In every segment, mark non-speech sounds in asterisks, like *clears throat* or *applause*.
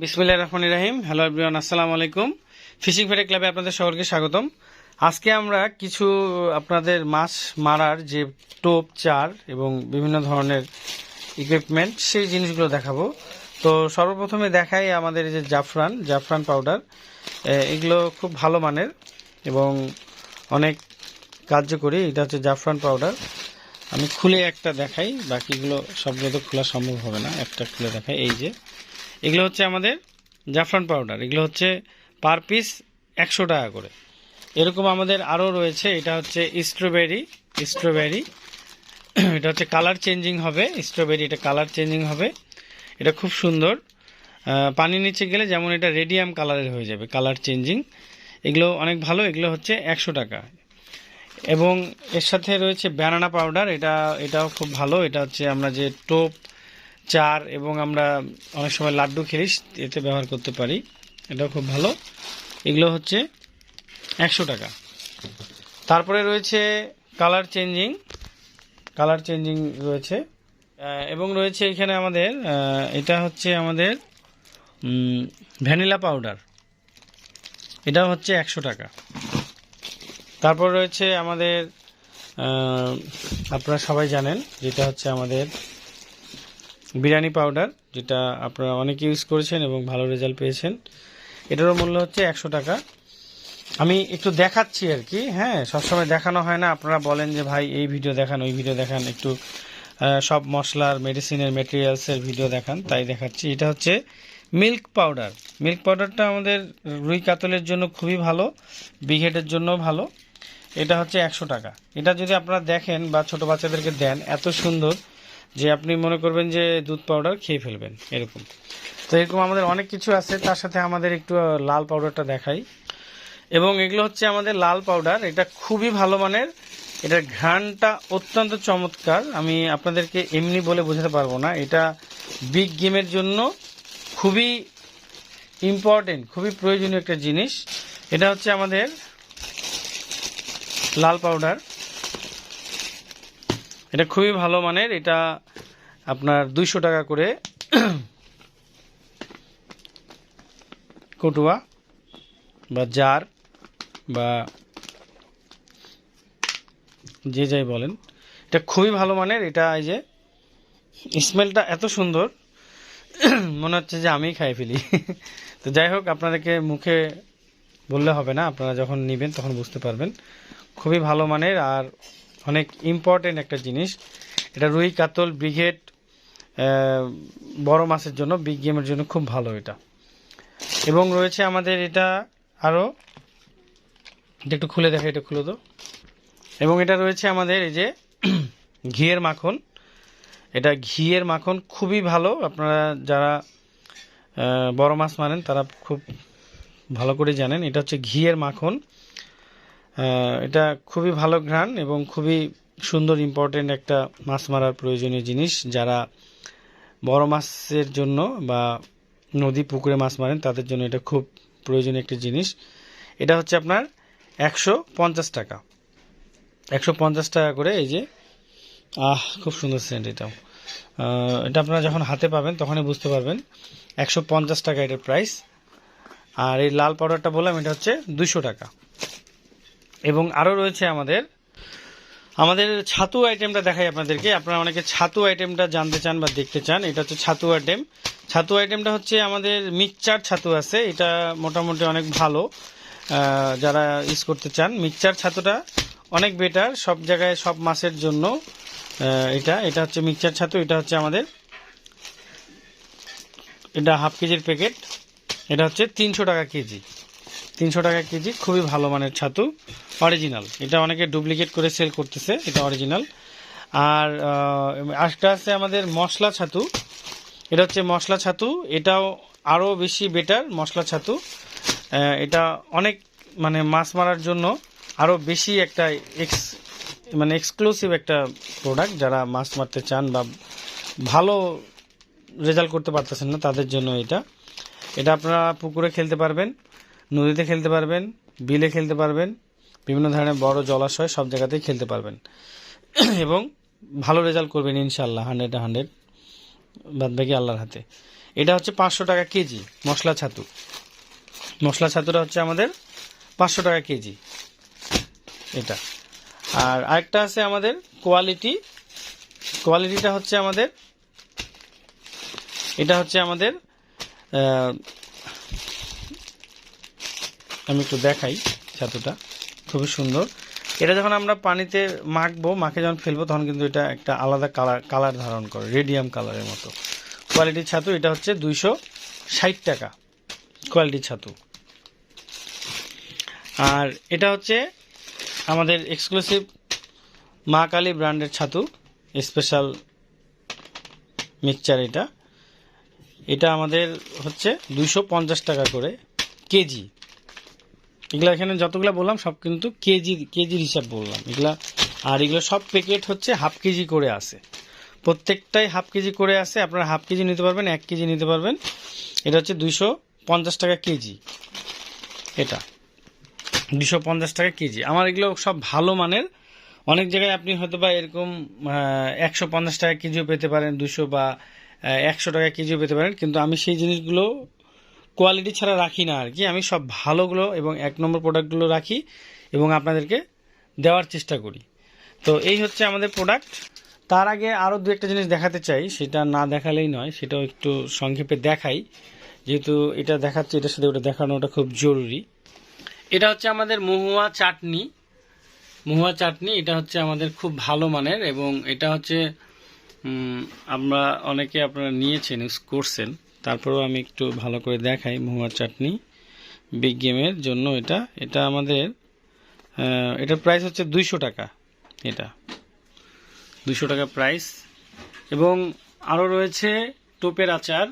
বিসমিল্লাহ রহমান রাহিম। Hello everyone আসসালামু আলাইকুম। ফিশিং ফেডে ক্লাবে আপনাদের সকলকে স্বাগতম। আজকে আমরা কিছু আপনাদের মাছ মারার যে টোপ, চার এবং বিভিন্ন ধরনের ইকুইপমেন্ট সেই জিনিসগুলো দেখাবো। তো সর্বপ্রথমে দেখাই আমাদের যে জাফরান জাফরান পাউডার এগুলো খুব ভালো মানের এবং অনেক কার্যকরী। এটা হচ্ছে জাফরান পাউডার আমি খুলে একটা দেখাই, বাকিগুলো সবগুলো তো খোলা সম্ভব হবে না, একটা খুলে দেখাই। এই যে এগুলো হচ্ছে আমাদের জাফরান পাউডার এগুলো হচ্ছে পার পিস একশো টাকা করে। এরকম আমাদের আরও রয়েছে, এটা হচ্ছে স্ট্রবেরি স্ট্রবেরি *clears throat* এটা হচ্ছে কালার চেঞ্জিং হবে স্ট্রবেরি এটা কালার চেঞ্জিং হবে। এটা খুব সুন্দর। পানির নিচে গেলে যেমন এটা রেডিয়াম কালারের হয়ে যাবে কালার চেঞ্জিং এগুলো অনেক ভালো, এগুলো হচ্ছে একশো টাকা। এবং এর সাথে রয়েছে ব্যানানা পাউডার এটা, এটাও খুব ভালো। এটা হচ্ছে আমরা যে টোপ চার এবং আমরা অনেক সময় লাড্ডু খেলি এতে ব্যবহার করতে পারি। এটাও খুব ভালো। এগুলো হচ্ছে একশো টাকা। তারপরে রয়েছে কালার চেঞ্জিং। কালার চেঞ্জিং রয়েছে। এবং রয়েছে এখানে আমাদের এটা হচ্ছে আমাদের ভ্যানিলা পাউডার। এটা হচ্ছে একশো টাকা। তারপর রয়েছে আমাদের আপনারা সবাই জানেন, যেটা হচ্ছে আমাদের বিরিয়ানি পাউডার, যেটা আপনারা অনেক ইউজ করেছেন এবং ভালো রেজাল্ট পেয়েছেন। এটারও মূল্য হচ্ছে একশো টাকা। আমি একটু দেখাচ্ছি আর কি হ্যাঁ সবসময় দেখানো হয় না। আপনারা বলেন যে, ভাই, এই ভিডিও দেখান, ওই ভিডিও দেখান। একটু সব মশলার মেডিসিনের মেটেরিয়ালসের ভিডিও দেখান, তাই দেখাচ্ছি। এটা হচ্ছে মিল্ক পাউডার মিল্ক পাউডারটা আমাদের রুই কাতলের জন্য খুবই ভালো বিঘেটের জন্য ভালো। এটা হচ্ছে একশো টাকা। এটা যদি আপনারা দেখেন বা ছোট বাচ্চাদেরকে দেন, এত সুন্দর যে আপনি মনে করবেন যে দুধ পাউডার খেয়ে ফেলবেন, এরকম। তো এরকম আমাদের অনেক কিছু আছে, তার সাথে আমাদের একটু লাল পাউডারটা দেখাই। এবং এগুলো হচ্ছে আমাদের লাল পাউডার এটা খুবই ভালো মানের, এটার ঘ্রাণটা অত্যন্ত চমৎকার। আমি আপনাদেরকে এমনি বলে বোঝাতে পারব না, এটা বিগ গেমের জন্য খুবই ইম্পর্টেন্ট খুবই প্রয়োজনীয় একটা জিনিস। এটা হচ্ছে আমাদের লাল পাউডার এটা খুবই ভালো মানের। এটা আপনার দুইশো টাকা করে কটুয়া বা জার বা যে যাই বলেন। এটা খুবই ভালো মানের। এটা এই যে স্মেলটা এত সুন্দর, মনে হচ্ছে যে আমিই খাই ফেলি। তো যাই হোক, আপনাদেরকে মুখে বললে হবে না। আপনারা যখন নেবেন তখন বুঝতে পারবেন। খুবই ভালো মানের আর অনেক ইম্পর্টেন্ট একটা জিনিস। এটা রুই কাতল ব্রিগেড বড় মাছের জন্য বিগ গেমের জন্য খুব ভালো এটা। এবং রয়েছে আমাদের এটা আরও এটা একটু খুলে দেখে এটা খুলে তো এবং এটা রয়েছে আমাদের এই যে *clears throat* ঘিয়ের মাখন। এটা ঘিয়ের মাখন খুবই ভালো। আপনারা যারা বড় মাছ মানেন তারা খুব ভালো করে জানেন। এটা হচ্ছে ঘিয়ের মাখন। এটা খুবই ভালো ঘ্রাণ এবং খুবই সুন্দর ইম্পর্টেন্ট একটা মাছ মারার প্রয়োজনীয় জিনিস। যারা বড় মাছের জন্য বা নদী, পুকুরে মাছ মারেন, তাদের জন্য এটা খুব প্রয়োজনীয় একটা জিনিস। এটা হচ্ছে আপনার একশো পঞ্চাশ টাকা। একশো পঞ্চাশ টাকা করে এই যে, আহ, খুব সুন্দর সেন্ট এটাও। এটা আপনারা যখন হাতে পাবেন, তখনই বুঝতে পারবেন। একশো পঞ্চাশ টাকা এটার প্রাইস আর এই লাল পাউডারটা বললাম, এটা হচ্ছে দুশো টাকা। এবং আরও রয়েছে আমাদের আমাদের ছাতু আইটেমটা দেখাই আপনাদেরকে। আপনারা অনেকে ছাতু আইটেমটা জানতে চান বা দেখতে চান, এটা হচ্ছে ছাতু আইটেম ছাতু আইটেমটা হচ্ছে আমাদের মিক্সচার ছাতু আছে, এটা মোটামুটি অনেক ভালো যারা ইউজ করতে চান। মিক্সচার ছাতুটা অনেক বেটার সব জায়গায়, সব মাছের জন্য এটা এটা হচ্ছে মিক্সচার ছাতু, এটা হচ্ছে আমাদের, এটা হাফ কেজির প্যাকেট এটা হচ্ছে তিনশো টাকা কেজি। তিনশো টাকা কেজি, খুবই ভালো মানের ছাতু। অরিজিনাল এটা অনেকে ডুপ্লিকেট করে সেল করতেছে, এটা অরিজিনাল আর আরেকটা আছে আমাদের মশলা ছাতু। এটা হচ্ছে মশলা ছাতু। এটাও আরও বেশি বেটার মশলা ছাতু। এটা অনেক মানে মাছ মারার জন্য আরও বেশি একটা এক্স মানে এক্সক্লুসিভ একটা প্রোডাক্ট যারা মাছ মারতে চান বা ভালো রেজাল্ট করতে পারতেছেন না, তাদের জন্য এটা। এটা আপনারা পুকুরে খেলতে পারবেন, নদীতে খেলতে পারবেন, বিলে খেলতে পারবেন। বিভিন্ন ধরনের বড় জলাশয় সব জায়গাতেই খেলতে পারবেন। এবং ভালো রেজাল্ট করবেন ইনশাল্লাহ হান্ড্রেড হান্ড্রেড বাদ বাকি আল্লাহর হাতে। এটা হচ্ছে পাঁচশো টাকা কেজি মশলা ছাতু। মশলা ছাতুটা হচ্ছে আমাদের পাঁচশো টাকা কেজি। এটা। আর আরেকটা আছে আমাদের কোয়ালিটি কোয়ালিটিটা হচ্ছে আমাদের, এটা হচ্ছে আমাদের আমি একটু দেখাই ছাতুটা। খুবই সুন্দর। এটা যখন আমরা পানিতে মাখবো, মাখে যখন ফেলব, তখন কিন্তু এটা একটা আলাদা কালার কালার ধারণ করে, রেডিয়াম কালারের মতো। কোয়ালিটির ছাতু, এটা হচ্ছে দুইশো ষাট টাকা, কোয়ালিটির ছাতু। আর এটা হচ্ছে আমাদের এক্সক্লুসিভ মা কালী ব্র্যান্ডের ছাতু স্পেশাল মিক্সচার এটা। এটা আমাদের হচ্ছে দুইশো পঞ্চাশ টাকা করে কেজি। এগুলো এখানে যতগুলো বললাম, সব কিন্তু কেজি, কেজির হিসাব বললাম। এগুলা, আর এগুলো সব প্যাকেট হচ্ছে হাফ কেজি করে আসে প্রত্যেকটাই হাফ কেজি করে আসে আপনারা হাফ কেজি নিতে পারবেন, এক কেজি নিতে পারবেন। এটা হচ্ছে দুইশো পঞ্চাশ টাকা কেজি। এটা দুশো পঞ্চাশ টাকা কেজি। আমার এগুলো সব ভালো মানের। অনেক জায়গায় আপনি হয়তো বা এরকম একশো পঞ্চাশ টাকা কেজিও পেতে পারেন দুশো বা একশো টাকা কেজিও পেতে পারেন, কিন্তু আমি সেই জিনিসগুলো কোয়ালিটি ছাড়া রাখি না আর কি আমি সব ভালোগুলো এবং এক নম্বর প্রোডাক্টগুলো রাখি এবং আপনাদেরকে দেওয়ার চেষ্টা করি। তো এই হচ্ছে আমাদের প্রোডাক্ট তার আগে আরও দু একটা জিনিস দেখাতে চাই, সেটা না দেখালেই নয়, সেটাও একটু সংক্ষেপে দেখাই। যেহেতু এটা দেখাচ্ছে, এটার সাথে ওটা দেখানোটা খুব জরুরি। এটা হচ্ছে আমাদের মহুয়া চাটনি। মহুয়া চাটনি, এটা হচ্ছে আমাদের খুব ভালো মানের এবং এটা হচ্ছে আমরা অনেকে আপনারা নিয়েছেন, ইউজ করছেন। তারপরেও আমি একটু ভালো করে দেখাই মহুয়া চাটনি বিগ গেমের জন্য এটা। এটা আমাদের এটার প্রাইস হচ্ছে দুইশো টাকা এটা। দুইশো টাকা প্রাইস এবং আরও রয়েছে টোপের আচার।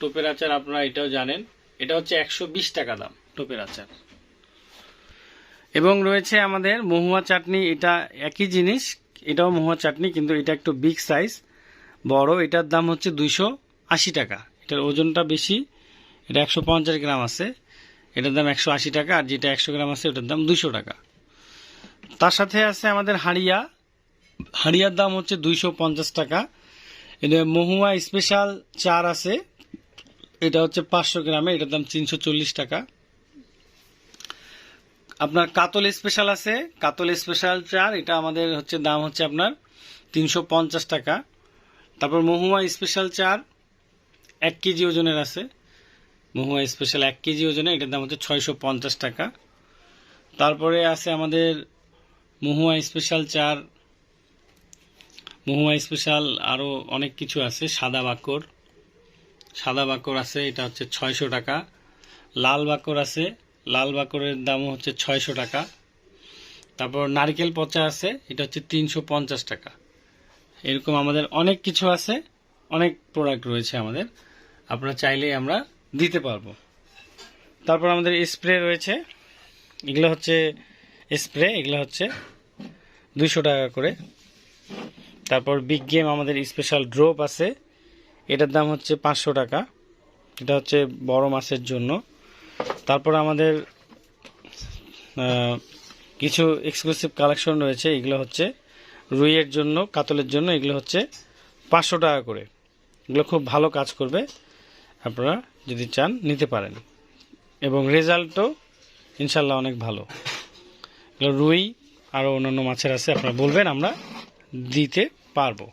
টোপের আচার আপনারা এটাও জানেন। এটা হচ্ছে একশো বিশ টাকা দাম টোপের আচার। এবং রয়েছে আমাদের মহুয়া চাটনি। এটা একই জিনিস, এটাও মহুয়া চাটনি, কিন্তু এটা একটু বিগ সাইজ বড়। এটার দাম হচ্ছে দুইশো আশি টাকা। এটার ওজনটা বেশি, এটা একশো পঞ্চাশ গ্রাম আছে, এটার দাম একশো আশি টাকা আর যেটা একশো গ্রাম আছে ওটার দাম দুশো টাকা। তার সাথে আছে আমাদের হাড়িয়া। হাড়িয়ার দাম হচ্ছে দুইশো পঞ্চাশ টাকা। এটা মহুয়া স্পেশাল চার আছে, এটা হচ্ছে পাঁচশো গ্রামে, এটার দাম তিনশো চল্লিশ টাকা। আপনার কাতল স্পেশাল আছে, কাতল স্পেশাল চার, এটা আমাদের হচ্ছে দাম হচ্ছে আপনার তিনশো পঞ্চাশ টাকা। তারপর মহুয়া স্পেশাল চার এক কেজি ওজনের আছে। মহুয়া স্পেশাল এক কেজি ওজনে এটার দাম হচ্ছে ছয়শো পঞ্চাশ টাকা। তারপরে আছে আমাদের মহুয়া স্পেশাল চার মহুয়া স্পেশাল আরও অনেক কিছু আছে, সাদা বাকর। সাদা বাকর আছে, এটা হচ্ছে ছয়শো টাকা। লাল বাকর আছে, লাল বাকরের দামও হচ্ছে ছয়শো টাকা। তারপর নারকেল পচা আছে, এটা হচ্ছে তিনশো পঞ্চাশ টাকা। এরকম আমাদের অনেক কিছু আছে, অনেক প্রোডাক্ট রয়েছে আমাদের। আপনারা চাইলেই আমরা দিতে পারব। তারপর আমাদের স্প্রে রয়েছে। এগুলো হচ্ছে স্প্রে, এগুলো হচ্ছে দুইশো টাকা করে। তারপর বিগ গেম আমাদের স্পেশাল ড্রপ আছে। এটার দাম হচ্ছে পাঁচশো টাকা। এটা হচ্ছে বড় মাছের জন্য। তারপর আমাদের কিছু এক্সক্লুসিভ কালেকশন রয়েছে। এগুলো হচ্ছে রুইয়ের জন্য, কাতলের জন্য। এগুলো হচ্ছে পাঁচশো টাকা করে। এগুলো খুব ভালো কাজ করবে। আপনারা যদি চান, নিতে পারেন। এবং রেজাল্টও ইনশাল্লাহ অনেক ভালো। রুই আরও অন্যান্য মাছের আছে, আপনারা বলবেন, আমরা দিতে পারব।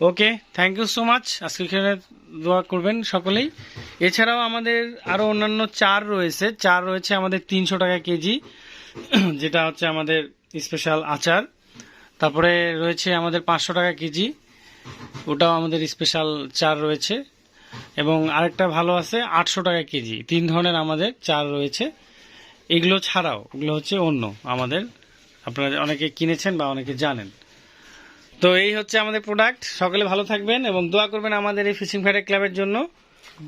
Okay thank you so much আজকে এখানে দোয়া করবেন সকলেই। এছাড়াও আমাদের আরও অন্যান্য চার রয়েছে। চার রয়েছে আমাদের তিনশো টাকা কেজি, যেটা হচ্ছে আমাদের স্পেশাল আচার। তারপরে রয়েছে আমাদের পাঁচশো টাকা কেজি। ওটাও আমাদের স্পেশাল চার রয়েছে। এবং আরেকটা ভালো আছে, আটশো টাকা কেজি। তিন ধরনের আমাদের চার রয়েছে। এগুলো ছাড়াও এগুলো হচ্ছে অন্য আমাদের, আপনারা অনেকে কিনেছেন বা অনেকে জানেন। তো এই হচ্ছে আমাদের প্রোডাক্ট সকলে ভালো থাকবেন এবং দোয়া করবেন আমাদের এই ফিশিং ফ্রাইডে ক্লাবের জন্য।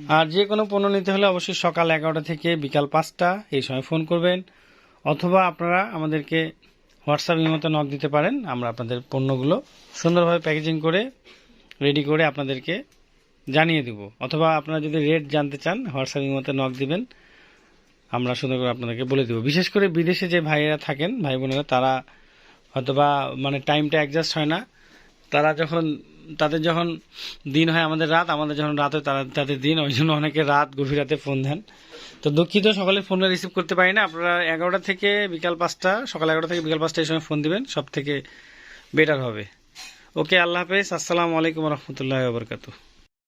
আর যে কোনো পণ্য নিতে হলে অবশ্যই সকাল এগারোটা থেকে বিকাল পাঁচটা এই সময় ফোন করবেন। অথবা আপনারা আমাদেরকে হোয়াটসঅ্যাপ মতো নক দিতে পারেন। আমরা আপনাদের পণ্যগুলো সুন্দরভাবে প্যাকেজিং করে রেডি করে আপনাদেরকে জানিয়ে দিব। অথবা আপনারা যদি রেট জানতে চান হোয়াটসঅ্যাপ মতো নক দিবেন। আমরা সুন্দর করে আপনাদেরকে বলে দেবো। বিশেষ করে বিদেশে যে ভাইয়েরা থাকেন, ভাই বোনেরা, তারা হয়তোবা মানে টাইমটা অ্যাডজাস্ট হয় না। তারা যখন, তাদের যখন দিন হয় আমাদের রাত, আমাদের যখন রাত হয় তারা তাদের দিন, ওই জন্য অনেকে রাত গভীর রাতে ফোন দেন। তো দুঃখিত, সকালে ফোনে রিসিভ করতে পারি না। আপনারা এগারোটা থেকে বিকাল পাঁচটা, সকাল এগারোটা থেকে বিকাল পাঁচটা এই সময় ফোন দিবেন সব থেকে বেটার হবে। ওকে, আল্লাহ হাফেজ। আসসালামু আলাইকুম রহমতুল্লাহ বরকাতু